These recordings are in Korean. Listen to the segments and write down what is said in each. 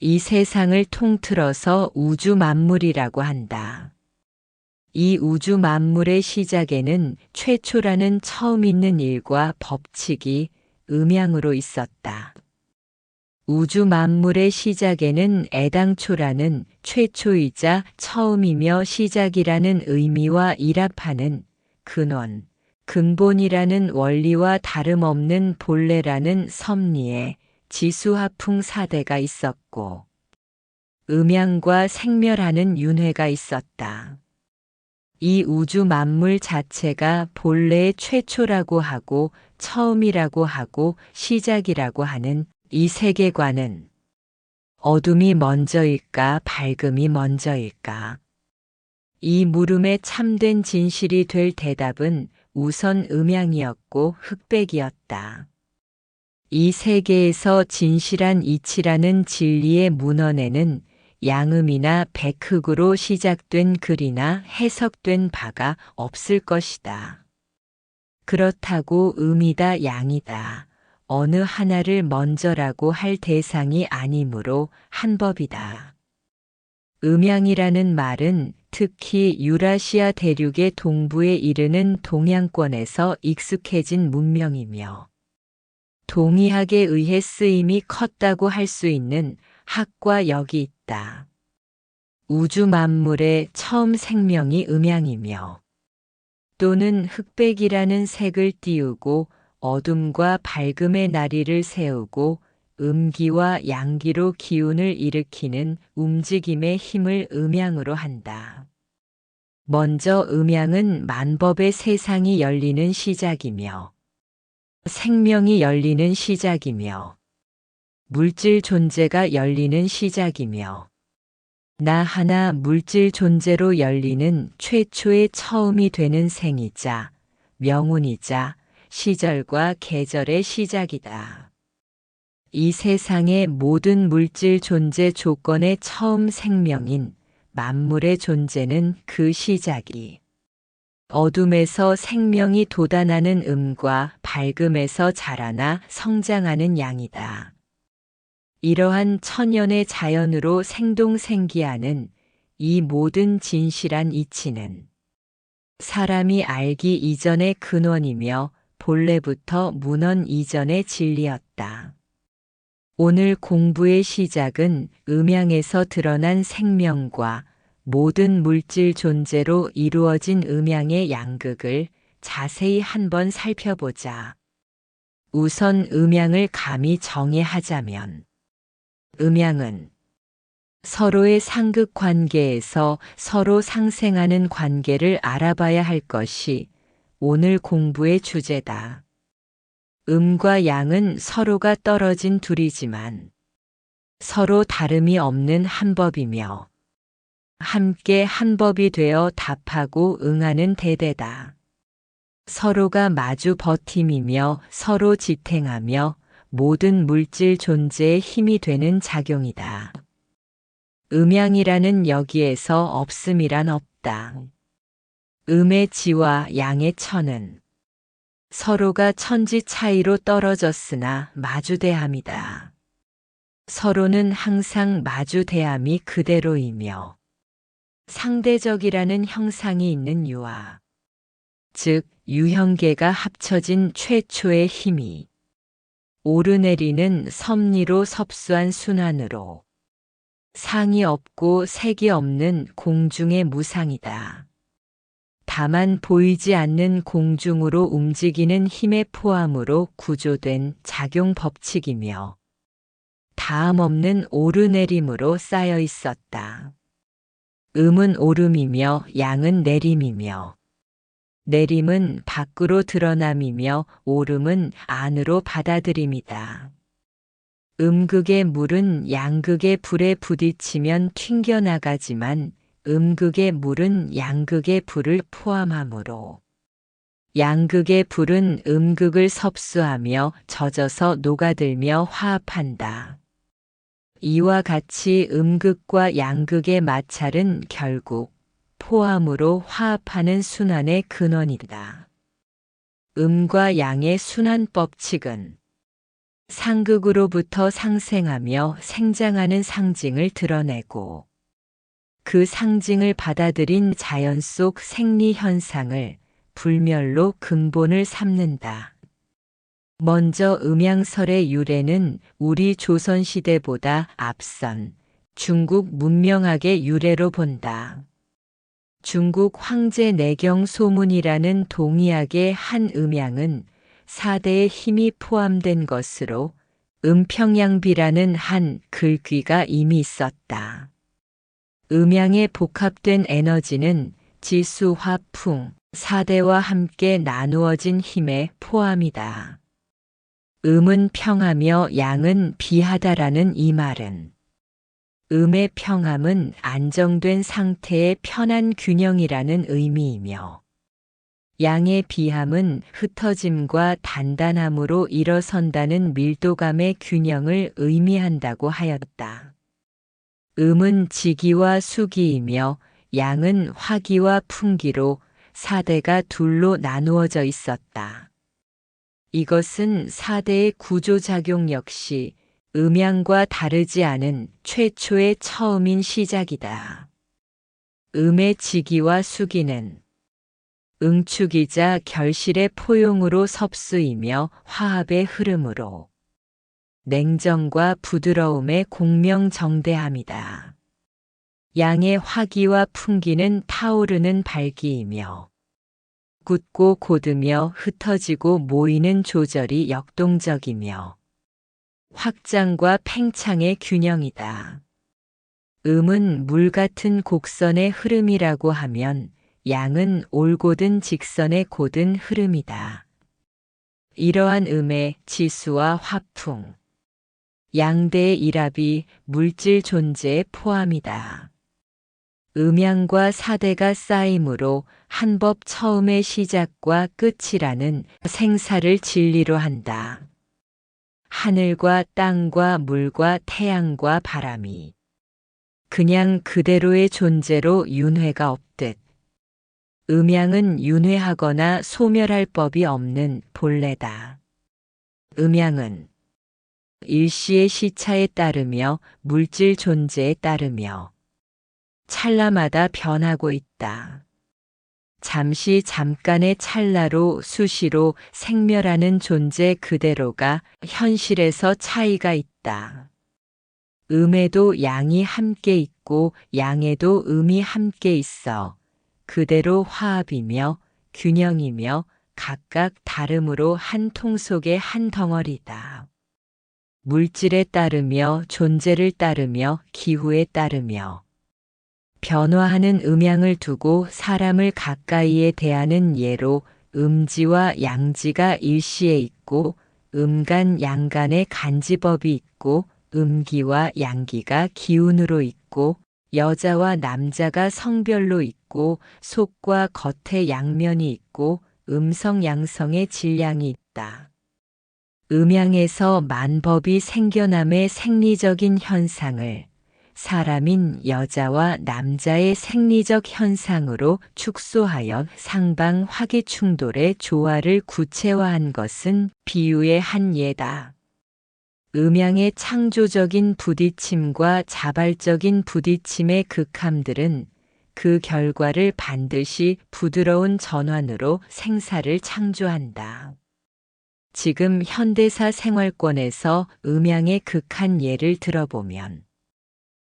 이 세상을 통틀어서 우주 만물이라고 한다. 이 우주 만물의 시작에는 최초라는 처음 있는 일과 법칙이 음양으로 있었다. 우주 만물의 시작에는 애당초라는 최초이자 처음이며 시작이라는 의미와 일합하는 근원, 근본이라는 원리와 다름없는 본래라는 섭리에 지수화풍 사대가 있었고, 음양과 생멸하는 윤회가 있었다. 이 우주 만물 자체가 본래의 최초라고 하고 처음이라고 하고 시작이라고 하는 이 세계관은 어둠이 먼저일까 밝음이 먼저일까? 이 물음에 참된 진실이 될 대답은 우선 음양이었고 흑백이었다. 이 세계에서 진실한 이치라는 진리의 문헌에는 양음이나 백흑으로 시작된 글이나 해석된 바가 없을 것이다. 그렇다고 음이다 양이다. 어느 하나를 먼저라고 할 대상이 아니므로 한법이다. 음양이라는 말은 특히 유라시아 대륙의 동부에 이르는 동양권에서 익숙해진 문명이며 동의학에 의해 쓰임이 컸다고 할 수 있는 학과 역이 있다. 우주 만물의 처음 생명이 음양이며 또는 흑백이라는 색을 띄우고 어둠과 밝음의 나리를 세우고 음기와 양기로 기운을 일으키는 움직임의 힘을 음양으로 한다. 먼저 음양은 만법의 세상이 열리는 시작이며 생명이 열리는 시작이며 물질 존재가 열리는 시작이며 나 하나 물질 존재로 열리는 최초의 처음이 되는 생이자 명운이자 시절과 계절의 시작이다. 이 세상의 모든 물질 존재 조건의 처음 생명인 만물의 존재는 그 시작이 어둠에서 생명이 돋아나는 음과 밝음에서 자라나 성장하는 양이다. 이러한 천연의 자연으로 생동생기하는 이 모든 진실한 이치는 사람이 알기 이전의 근원이며 본래부터 문헌 이전의 진리였다. 오늘 공부의 시작은 음양에서 드러난 생명과 모든 물질 존재로 이루어진 음양의 양극을 자세히 한번 살펴보자. 우선 음양을 감히 정의하자면 음양은 서로의 상극 관계에서 서로 상생하는 관계를 알아봐야 할 것이 오늘 공부의 주제다. 음과 양은 서로가 떨어진 둘이지만 서로 다름이 없는 한 법이며 함께 한 법이 되어 답하고 응하는 대대다. 서로가 마주 버팀이며 서로 지탱하며 모든 물질 존재의 힘이 되는 작용이다. 음양이라는 여기에서 없음이란 없다. 음의 지와 양의 천은 서로가 천지 차이로 떨어졌으나 마주대함이다. 서로는 항상 마주대함이 그대로이며 상대적이라는 형상이 있는 유아, 즉 유형계가 합쳐진 최초의 힘이 오르내리는 섭리로 섭수한 순환으로 상이 없고 색이 없는 공중의 무상이다. 다만 보이지 않는 공중으로 움직이는 힘의 포함으로 구조된 작용 법칙이며 다음 없는 오르내림으로 쌓여 있었다. 음은 오름이며 양은 내림이며 내림은 밖으로 드러남이며 오름은 안으로 받아들임이다. 음극의 물은 양극의 불에 부딪히면 튕겨나가지만 음극의 물은 양극의 불을 포함하므로 양극의 불은 음극을 섭수하며 젖어서 녹아들며 화합한다. 이와 같이 음극과 양극의 마찰은 결국 포함으로 화합하는 순환의 근원이다. 음과 양의 순환 법칙은 상극으로부터 상생하며 생장하는 상징을 드러내고 그 상징을 받아들인 자연 속 생리 현상을 불멸로 근본을 삼는다. 먼저 음양설의 유래는 우리 조선시대보다 앞선 중국 문명학의 유래로 본다. 중국 황제 내경 소문이라는 동이학의 한 음양은 사대의 힘이 포함된 것으로 음평양비라는 한 글귀가 이미 있었다. 음양의 복합된 에너지는 지수, 화, 풍, 사대와 함께 나누어진 힘의 포함이다. 음은 평하며 양은 비하다라는 이 말은 음의 평함은 안정된 상태의 편한 균형이라는 의미이며 양의 비함은 흩어짐과 단단함으로 일어선다는 밀도감의 균형을 의미한다고 하였다. 음은 지기와 수기이며 양은 화기와 풍기로 사대가 둘로 나누어져 있었다. 이것은 사대의 구조작용 역시 음양과 다르지 않은 최초의 처음인 시작이다. 음의 지기와 수기는 응축이자 결실의 포용으로 섭수이며 화합의 흐름으로 냉정과 부드러움의 공명정대함이다. 양의 화기와 풍기는 타오르는 발기이며 굳고 곧으며 흩어지고 모이는 조절이 역동적이며 확장과 팽창의 균형이다. 음은 물 같은 곡선의 흐름이라고 하면 양은 올곧은 직선의 곧은 흐름이다. 이러한 음의 지수와 화풍, 양대의 일합이 물질 존재의 포함이다. 음양과 사대가 쌓임으로 한법 처음의 시작과 끝이라는 생사를 진리로 한다. 하늘과 땅과 물과 태양과 바람이 그냥 그대로의 존재로 윤회가 없듯 음양은 윤회하거나 소멸할 법이 없는 본래다. 음양은 일시의 시차에 따르며 물질 존재에 따르며 찰나마다 변하고 있다. 잠시 잠깐의 찰나로 수시로 생멸하는 존재 그대로가 현실에서 차이가 있다. 음에도 양이 함께 있고 양에도 음이 함께 있어 그대로 화합이며 균형이며 각각 다름으로 한 통 속의 한 덩어리다. 물질에 따르며 존재를 따르며 기후에 따르며 변화하는 음양을 두고 사람을 가까이에 대하는 예로 음지와 양지가 일시에 있고 음간 양간의 간지법이 있고 음기와 양기가 기운으로 있고 여자와 남자가 성별로 있고 속과 겉의 양면이 있고 음성 양성의 질량이 있다. 음양에서 만법이 생겨남의 생리적인 현상을 사람인 여자와 남자의 생리적 현상으로 축소하여 상방 화기 충돌의 조화를 구체화한 것은 비유의 한 예다. 음양의 창조적인 부딪힘과 자발적인 부딪힘의 극함들은 그 결과를 반드시 부드러운 전환으로 생사를 창조한다. 지금 현대사 생활권에서 음양의 극한 예를 들어보면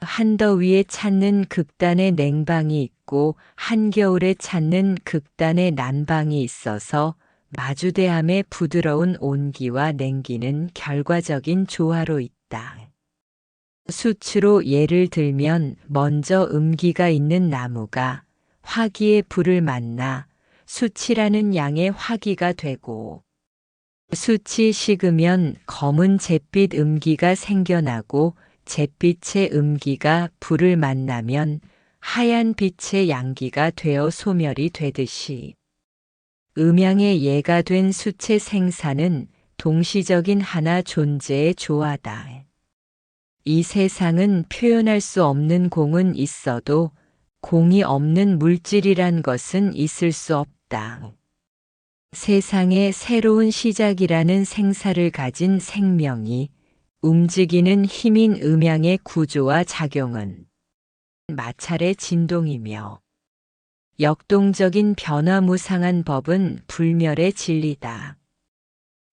한더 위에 찾는 극단의 냉방이 있고 한겨울에 찾는 극단의 난방이 있어서 마주대함의 부드러운 온기와 냉기는 결과적인 조화로 있다. 수치로 예를 들면 먼저 음기가 있는 나무가 화기의 불을 만나 수치라는 양의 화기가 되고 수치 식으면 검은 잿빛 음기가 생겨나고 잿빛의 음기가 불을 만나면 하얀 빛의 양기가 되어 소멸이 되듯이 음양의 예가 된 수체 생사는 동시적인 하나 존재의 조화다. 이 세상은 표현할 수 없는 공은 있어도 공이 없는 물질이란 것은 있을 수 없다. 세상의 새로운 시작이라는 생사를 가진 생명이 움직이는 힘인 음양의 구조와 작용은 마찰의 진동이며 역동적인 변화무상한 법은 불멸의 진리다.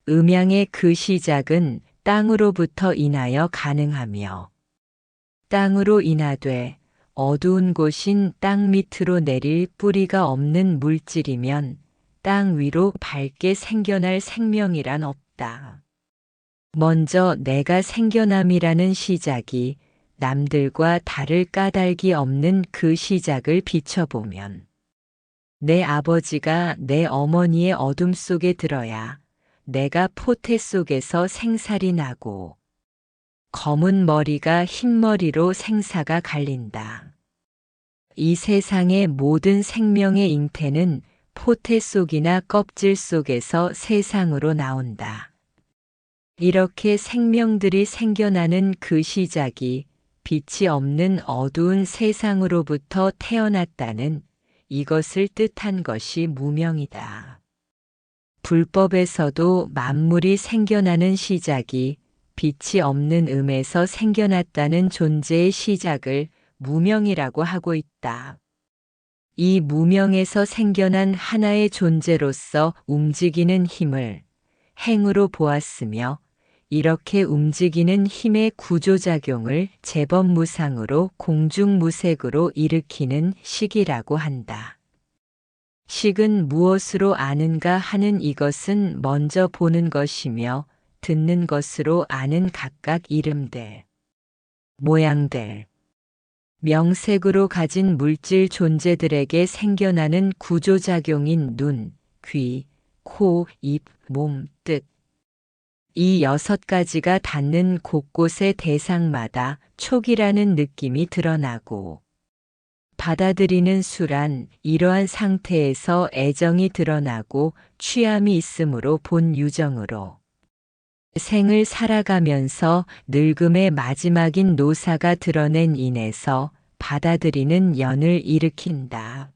음양의 그 시작은 땅으로부터 인하여 가능하며 땅으로 인하되 어두운 곳인 땅 밑으로 내릴 뿌리가 없는 물질이면 땅 위로 밝게 생겨날 생명이란 없다. 먼저 내가 생겨남이라는 시작이 남들과 다를 까닭이 없는 그 시작을 비춰보면 내 아버지가 내 어머니의 어둠 속에 들어야 내가 포태 속에서 생살이 나고 검은 머리가 흰 머리로 생사가 갈린다. 이 세상의 모든 생명의 잉태는 포태 속이나 껍질 속에서 세상으로 나온다. 이렇게 생명들이 생겨나는 그 시작이 빛이 없는 어두운 세상으로부터 태어났다는 이것을 뜻한 것이 무명이다. 불법에서도 만물이 생겨나는 시작이 빛이 없는 음에서 생겨났다는 존재의 시작을 무명이라고 하고 있다. 이 무명에서 생겨난 하나의 존재로서 움직이는 힘을 행으로 보았으며 이렇게 움직이는 힘의 구조작용을 재범무상으로 공중무색으로 일으키는 식이라고 한다. 식은 무엇으로 아는가 하는 이것은 먼저 보는 것이며 듣는 것으로 아는 각각 이름들, 모양들, 명색으로 가진 물질 존재들에게 생겨나는 구조작용인 눈, 귀, 코, 입, 몸, 뜻. 이 여섯 가지가 닿는 곳곳의 대상마다 촉이라는 느낌이 드러나고 받아들이는 수란 이러한 상태에서 애정이 드러나고 취함이 있으므로 본 유정으로 생을 살아가면서 늙음의 마지막인 노사가 드러낸 인에서 받아들이는 연을 일으킨다.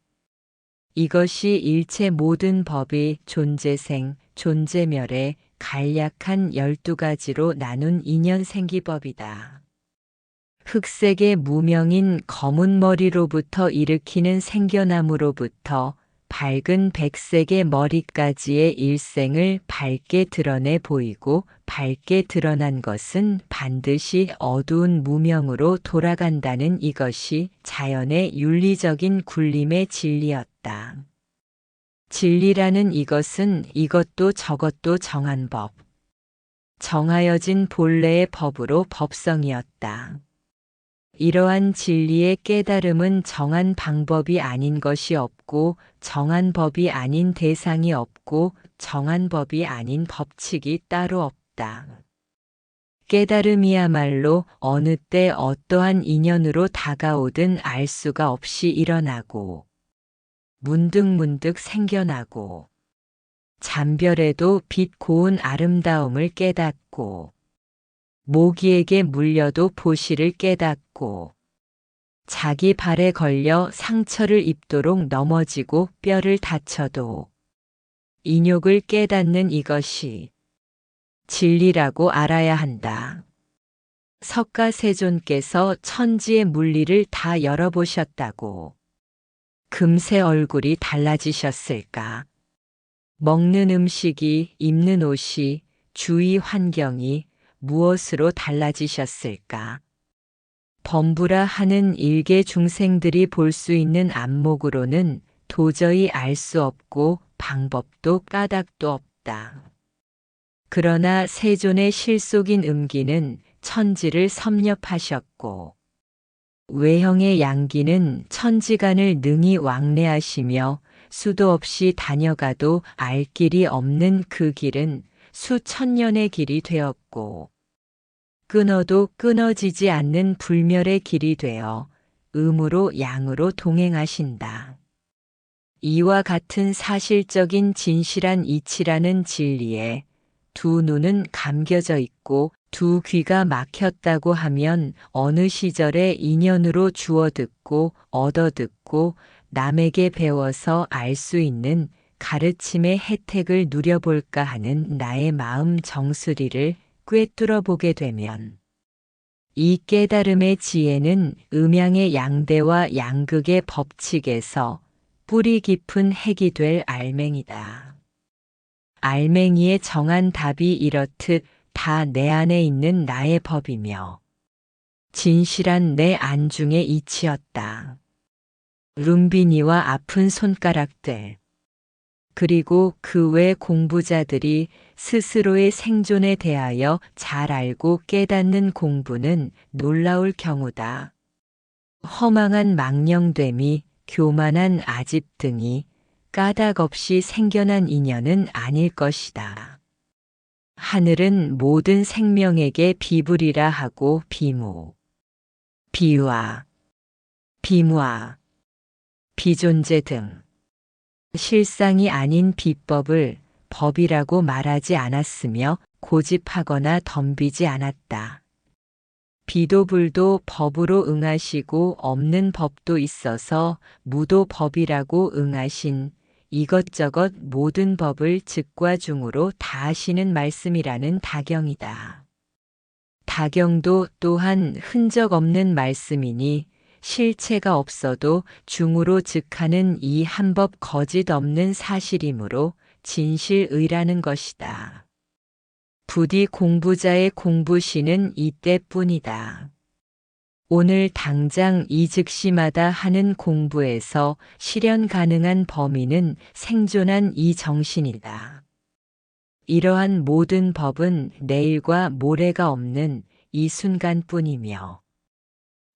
이것이 일체 모든 법이 존재생, 존재멸의 간략한 열두 가지로 나눈 인연 생기법이다. 흑색의 무명인 검은 머리로부터 일으키는 생겨남으로부터 밝은 백색의 머리까지의 일생을 밝게 드러내 보이고 밝게 드러난 것은 반드시 어두운 무명으로 돌아간다는 이것이 자연의 윤리적인 굴림의 진리였다. 진리라는 이것은 이것도 저것도 정한 법, 정하여진 본래의 법으로 법성이었다. 이러한 진리의 깨달음은 정한 방법이 아닌 것이 없고, 정한 법이 아닌 대상이 없고, 정한 법이 아닌 법칙이 따로 없다. 깨달음이야말로 어느 때 어떠한 인연으로 다가오든 알 수가 없이 일어나고, 문득문득 생겨나고, 잠별에도 빛 고운 아름다움을 깨닫고, 모기에게 물려도 보시를 깨닫고 자기 발에 걸려 상처를 입도록 넘어지고 뼈를 다쳐도 인욕을 깨닫는 이것이 진리라고 알아야 한다. 석가세존께서 천지의 물리를 다 열어보셨다고. 금세 얼굴이 달라지셨을까? 먹는 음식이, 입는 옷이, 주위 환경이, 무엇으로 달라지셨을까? 범부라 하는 일개 중생들이 볼 수 있는 안목으로는 도저히 알 수 없고 방법도 까닭도 없다. 그러나 세존의 실속인 음기는 천지를 섭렵하셨고 외형의 양기는 천지간을 능히 왕래하시며 수도 없이 다녀가도 알 길이 없는 그 길은 수천 년의 길이 되었고 끊어도 끊어지지 않는 불멸의 길이 되어 음으로 양으로 동행하신다. 이와 같은 사실적인 진실한 이치라는 진리에 두 눈은 감겨져 있고 두 귀가 막혔다고 하면 어느 시절에 인연으로 주워 듣고 얻어 듣고 남에게 배워서 알 수 있는 가르침의 혜택을 누려볼까 하는 나의 마음 정수리를 꿰뚫어 보게 되면 이 깨달음의 지혜는 음양의 양대와 양극의 법칙에서 뿌리 깊은 핵이 될 알맹이다. 알맹이의 정한 답이 이렇듯 다 내 안에 있는 나의 법이며 진실한 내 안중의 이치였다. 룸비니와 아픈 손가락들 그리고 그 외 공부자들이 스스로의 생존에 대하여 잘 알고 깨닫는 공부는 놀라울 경우다. 허망한 망령됨이 교만한 아집 등이 까닭 없이 생겨난 인연은 아닐 것이다. 하늘은 모든 생명에게 비불이라 하고 비무, 비와, 비무와, 비존재 등. 실상이 아닌 비법을 법이라고 말하지 않았으며 고집하거나 덤비지 않았다. 비도 불도 법으로 응하시고 없는 법도 있어서 무도 법이라고 응하신 이것저것 모든 법을 즉과 중으로 다 하시는 말씀이라는 다경이다. 다경도 또한 흔적 없는 말씀이니 실체가 없어도 중으로 즉하는 이 한법 거짓 없는 사실이므로 진실의라는 것이다. 부디 공부자의 공부시는 이때뿐이다. 오늘 당장 이 즉시마다 하는 공부에서 실현 가능한 범위는 생존한 이 정신이다. 이러한 모든 법은 내일과 모레가 없는 이 순간뿐이며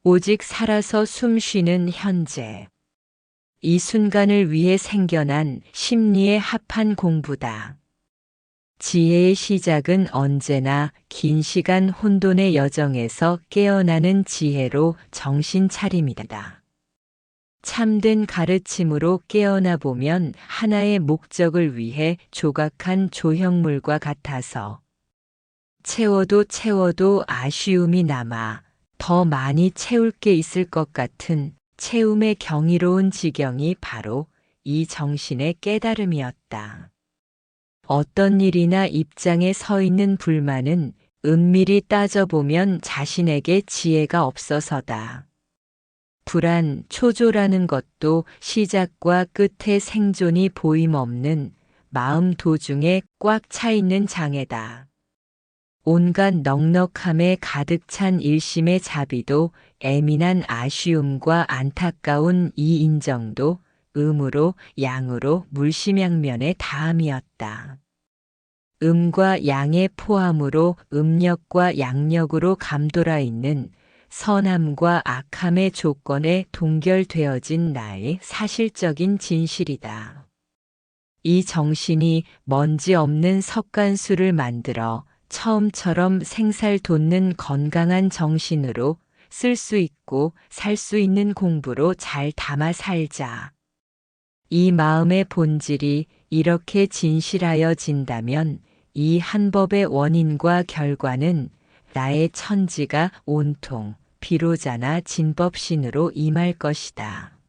오직 살아서 숨 쉬는 현재. 이 순간을 위해 생겨난 심리의 합한 공부다. 지혜의 시작은 언제나 긴 시간 혼돈의 여정에서 깨어나는 지혜로 정신 차림이다. 참된 가르침으로 깨어나 보면 하나의 목적을 위해 조각한 조형물과 같아서 채워도 채워도 아쉬움이 남아 더 많이 채울 게 있을 것 같은 채움의 경이로운 지경이 바로 이 정신의 깨달음이었다. 어떤 일이나 입장에 서 있는 불만은 은밀히 따져보면 자신에게 지혜가 없어서다. 불안, 초조라는 것도 시작과 끝의 생존이 보임없는 마음 도중에 꽉 차 있는 장애다. 온갖 넉넉함에 가득 찬 일심의 자비도 애민한 아쉬움과 안타까운 이 인정도 음으로 양으로 물심양면의 다함이었다. 음과 양의 포함으로 음력과 양력으로 감돌아 있는 선함과 악함의 조건에 동결되어진 나의 사실적인 진실이다. 이 정신이 먼지 없는 석간수를 만들어 처음처럼 생살 돋는 건강한 정신으로 쓸 수 있고 살 수 있는 공부로 잘 담아 살자. 이 마음의 본질이 이렇게 진실하여 진다면 이 한 법의 원인과 결과는 나의 천지가 온통 비로자나 진법신으로 임할 것이다.